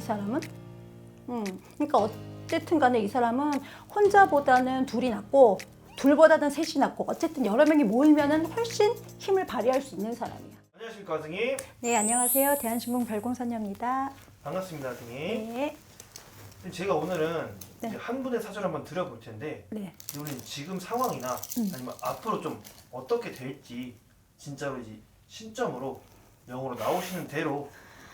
이 사람은. 음, 그러니까 어쨌든 간에 이 사람은 혼자보다는 둘이 낫고 둘보다는 셋이 낫고 어쨌든 여러 명이 모이면은 훨씬 힘을 발휘할 수 있는 사람이야. 안녕하십니까 선생님 네, 안녕하세요. 대한신문 별공선녀입니다. 반갑습니다 선생님 네. 제가 오늘은 네. 이제 한 분의 사주를 한번 드려볼 텐데 네. 우리 지금 상황이나 음. 아니면 앞으로 좀 어떻게 될지 진짜로 이제 신점으로 영어로 나오시는 대로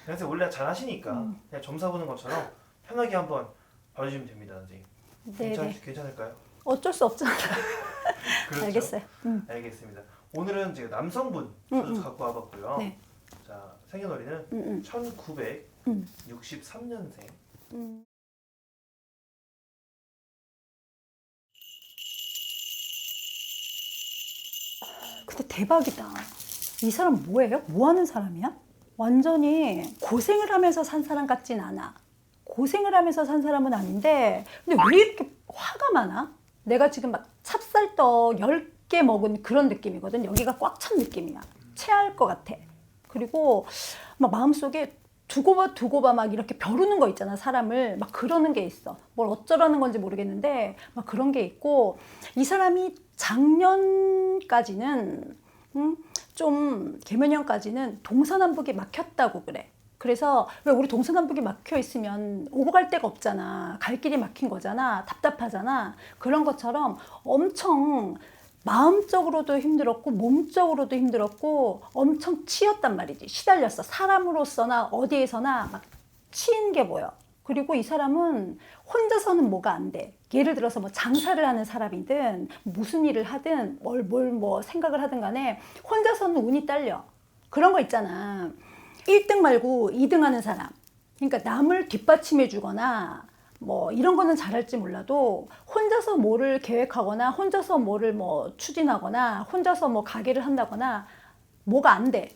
선생님 원래 잘 하시니까 음. 그냥 점사 보는 것처럼 편하게 한번 봐주시면 됩니다 선생님 네, 괜찮, 네. 괜찮을까요? 어쩔 수 없잖아. 그렇죠? 알겠어요. 음. 알겠습니다 오늘은 제가 남성분 음, 사주 음. 갖고 와봤고요 네. 자 생년월일은 음, 음. 1963년생 음. 근데 대박이다. 이 사람 뭐예요? 뭐 하는 사람이야? 완전히 고생을 하면서 산 사람 같진 않아. 고생을 하면서 산 사람은 아닌데, 근데 왜 이렇게 화가 많아? 내가 지금 막 찹쌀떡 10개 먹은 그런 느낌이거든. 여기가 꽉 찬 느낌이야. 체할 것 같아. 그리고 막 마음속에 두고 봐 두고 봐 막 이렇게 벼르는 거 있잖아 사람을 막 그러는 게 있어 뭘 어쩌라는 건지 모르겠는데 막 그런 게 있고 이 사람이 작년까지는 음, 좀 개면년까지는 동서남북이 막혔다고 그래. 그래서 왜 우리 동서남북이 막혀 있으면 오고 갈 데가 없잖아. 갈 길이 막힌 거잖아. 답답하잖아. 그런 것처럼 엄청 마음적으로도 힘들었고 몸적으로도 힘들었고 엄청 치였단 말이지. 시달렸어. 사람으로서나 어디에서나 막 치인 게 보여. 그리고 이 사람은 혼자서는 뭐가 안 돼 예를 들어서 뭐 장사를 하는 사람이든 무슨 일을 하든 뭘 뭘 뭐 생각을 하든 간에 혼자서는 운이 딸려 그런 거 있잖아 1등 말고 2등 하는 사람 그러니까 남을 뒷받침해 주거나 뭐 이런 거는 잘할지 몰라도 혼자서 뭐를 계획하거나 혼자서 뭐를 뭐 추진하거나 혼자서 뭐 가게를 한다거나 뭐가 안 돼.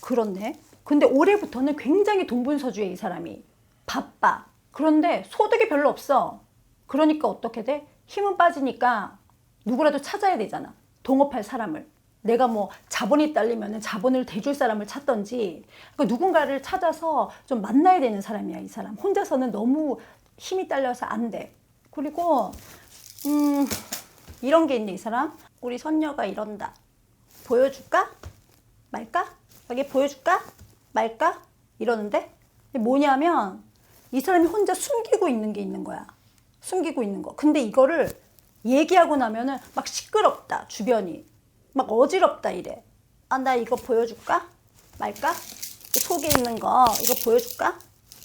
그렇네. 근데 올해부터는 굉장히 동분서주에 이 사람이 바빠. 그런데 소득이 별로 없어. 그러니까 어떻게 돼? 힘은 빠지니까 누구라도 찾아야 되잖아. 동업할 사람을. 내가 뭐 자본이 딸리면 자본을 대줄 사람을 찾던지 그러니까 누군가를 찾아서 좀 만나야 되는 사람이야 이 사람 혼자서는 너무 힘이 딸려서 안 돼. 그리고 음 이런 게 있네 이 사람. 우리 선녀가 이런다. 보여줄까? 말까? 여기 보여줄까? 말까? 이러는데 뭐냐면 이 사람이 혼자 숨기고 있는 게 있는 거야. 숨기고 있는 거. 근데 이거를 얘기하고 나면은 막 시끄럽다 주변이 막 어지럽다 이래. 아 나 이거 보여줄까? 말까? 이 속에 있는 거 이거 보여줄까?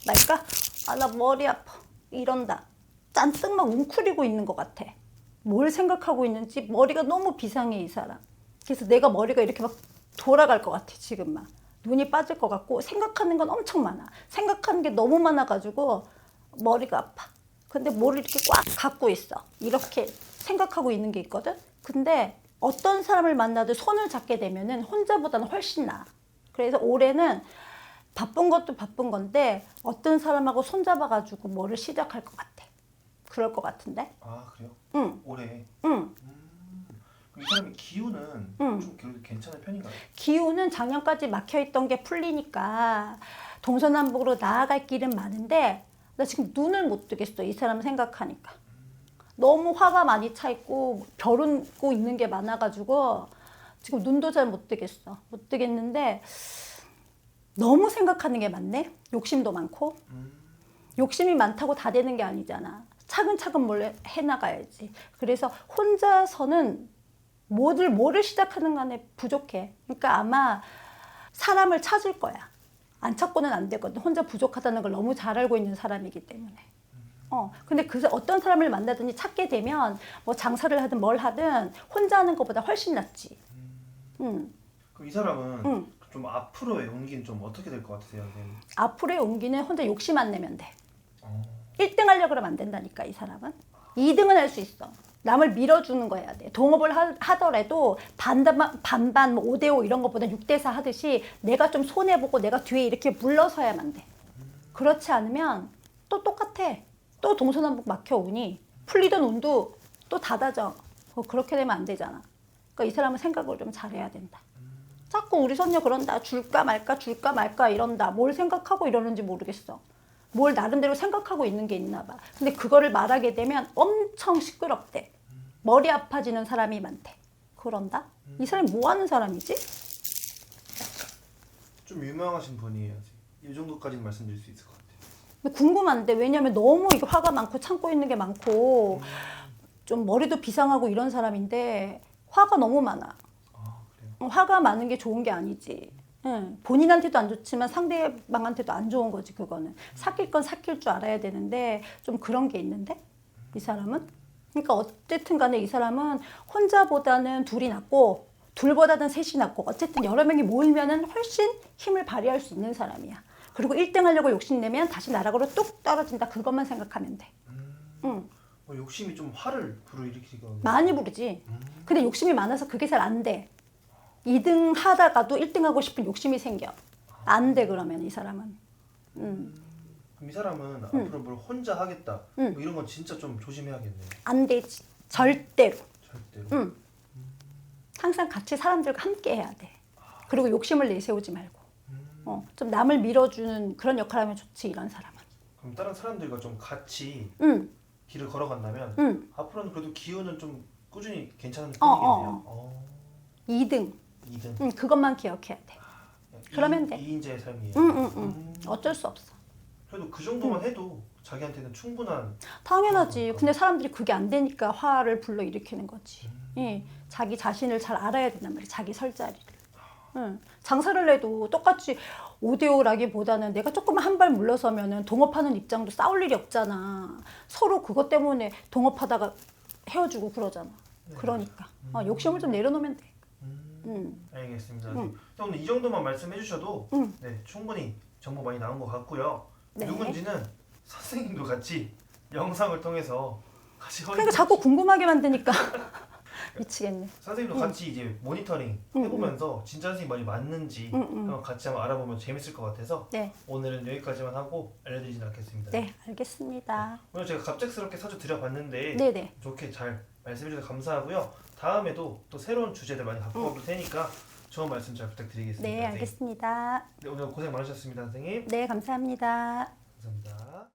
말까? 아 나 머리 아파. 이런다. 잔뜩 막 웅크리고 있는 것 같아. 뭘 생각하고 있는지 머리가 너무 비상해 이 사람. 그래서 내가 머리가 이렇게 막 돌아갈 것 같아 지금 막 눈이 빠질 것 같고 생각하는 건 엄청 많아. 생각하는 게 너무 많아가지고 머리가 아파. 근데 뭘 이렇게 꽉 갖고 있어. 이렇게 생각하고 있는 게 있거든. 근데 어떤 사람을 만나도 손을 잡게 되면은 혼자보다는 훨씬 나아. 그래서 올해는 바쁜 것도 바쁜 건데 어떤 사람하고 손잡아가지고 뭐를 시작할 것 같아. 그럴 것 같은데? 아 그래요? 응, 올해 응. 그럼 이 사람의 기운은 음. 좀 그래도 괜찮은 편인가요? 기후는 작년까지 막혀있던 게 풀리니까 동서남북으로 나아갈 길은 많은데 나 지금 눈을 못 뜨겠어 이 사람 생각하니까 너무 화가 많이 차 있고 벼르고 있는 게 많아가지고 지금 눈도 잘 못 뜨겠어 못 뜨겠는데 너무 생각하는 게 많네 욕심도 많고 음. 욕심이 많다고 다 되는 게 아니잖아. 차근차근 뭘 해나가야지. 그래서 혼자서는 뭐를 뭐를 시작하는 간에 부족해. 그러니까 아마 사람을 찾을 거야. 안 찾고는 안 되거든. 혼자 부족하다는 걸 너무 잘 알고 있는 사람이기 때문에. 어, 근데 그 어떤 사람을 만나든지 찾게 되면 뭐 장사를 하든 뭘 하든 혼자 하는 것보다 훨씬 낫지. 음. 그럼 이 사람은 응. 좀 앞으로의 용기는 좀 어떻게 될 것 같으세요 선생님? 앞으로의 온기는 혼자 욕심 안 내면 돼. 어. 1등 하려고 그러면 안 된다니까 이 사람은 2등은 할 수 있어 남을 밀어주는 거 해야 돼. 동업을 하, 하더라도 반반, 반반 뭐 5대5 이런 것보다 6대4 하듯이 내가 좀 손해보고 내가 뒤에 이렇게 물러서야만 돼. 그렇지 않으면 또 똑같아. 또 동서남북 막혀 오니 풀리던 운도 또 닫아져. 어, 그렇게 되면 안 되잖아. 그러니까 이 사람은 생각을 좀 잘해야 된다. 자꾸 우리 선녀 그런다. 줄까 말까 줄까 말까 이런다. 뭘 생각하고 이러는지 모르겠어. 뭘 나름대로 생각하고 있는 게 있나 봐. 근데 그거를 말하게 되면 엄청 시끄럽대. 머리 아파지는 사람이 많대. 그런다? 이 사람이 뭐 하는 사람이지? 좀 유명하신 분이에요. 이 정도까지는 말씀드릴 수 있을 것 같아요. 근데 궁금한데 왜냐면 너무 이게 화가 많고 참고 있는 게 많고 좀 머리도 비상하고 이런 사람인데 화가 너무 많아. 아 그래요? 어, 화가 많은 게 좋은 게 아니지. 응. 본인한테도 안 좋지만 상대방한테도 안 좋은 거지 그거는. 삭힐 건 삭힐 줄 알아야 되는데 좀 그런 게 있는데 이 사람은. 그러니까 어쨌든 간에 이 사람은 혼자보다는 둘이 낫고 둘보다는 셋이 낫고 어쨌든 여러 명이 모이면은 훨씬 힘을 발휘할 수 있는 사람이야. 그리고 1등 하려고 욕심내면 다시 나락으로 뚝 떨어진다. 그것만 생각하면 돼. 응. 어, 욕심이 좀 화를 불어일으키기가 많이 부르지. 근데 욕심이 많아서 그게 잘 안 돼. 2등 하다가도 1등 하고 싶은 욕심이 생겨. 안 돼 그러면 이 사람은. 음. 그럼 이 사람은 앞으로 뭘 혼자 하겠다 응. 뭐 이런 건 진짜 좀 조심해야겠네요. 안 되지. 절대로. 절대로. 응. 항상 같이 사람들과 함께 해야 돼. 그리고 욕심을 내세우지 말고. 어, 좀 남을 밀어주는 그런 역할을 하면 좋지 이런 사람은. 그럼 다른 사람들과 좀 같이 응. 길을 걸어간다면 응. 앞으로는 그래도 기운은 좀 꾸준히 괜찮은 어, 편이겠네요. 어, 어. 2등. 2등. 응, 그것만 기억해야 돼. 그러면 돼. 2인자의 삶이에요. 응, 응, 응. 음. 어쩔 수 없어. 그래도 그 정도만 해도 자기한테는 충분한 당연하지. 근데 사람들이 그게 안 되니까 화를 불러 일으키는 거지. 음. 예, 자기 자신을 잘 알아야 된단 말이야. 자기 설 자리를. 응. 장사를 해도 똑같이 5대5라기보다는 내가 조금만 한 발 물러서면은 동업하는 입장도 싸울 일이 없잖아. 서로 그것 때문에 동업하다가 헤어지고 그러잖아. 그러니까 어, 욕심을 좀 내려놓으면 돼. 음. 음. 알겠습니다. 응. 네. 오늘 이 정도만 말씀해 주셔도 응. 네, 충분히 정보 많이 나온 것 같고요. 네. 누군지는 선생님도 같이 영상을 통해서 같이 확인- 그러니까 자꾸 궁금하게 만드니까 미치겠네. 선생님도 응. 같이 이제 모니터링 응, 해보면서 진짜 선생님 말이 맞는지 응, 응. 한번 같이 한번 알아보면 재밌을 것 같아서 네, 오늘은 여기까지만 하고 알려드리진 않겠습니다. 네, 알겠습니다. 오늘 제가 갑작스럽게 사주 드려봤는데 네, 네. 좋게 잘 말씀해 주셔서 감사하고요. 다음에도 또 새로운 주제들 많이 갖고 와볼 테니까 좋은 말씀 잘 부탁드리겠습니다. 네, 선생님. 알겠습니다. 네, 오늘 고생 많으셨습니다, 선생님. 네, 감사합니다. 감사합니다.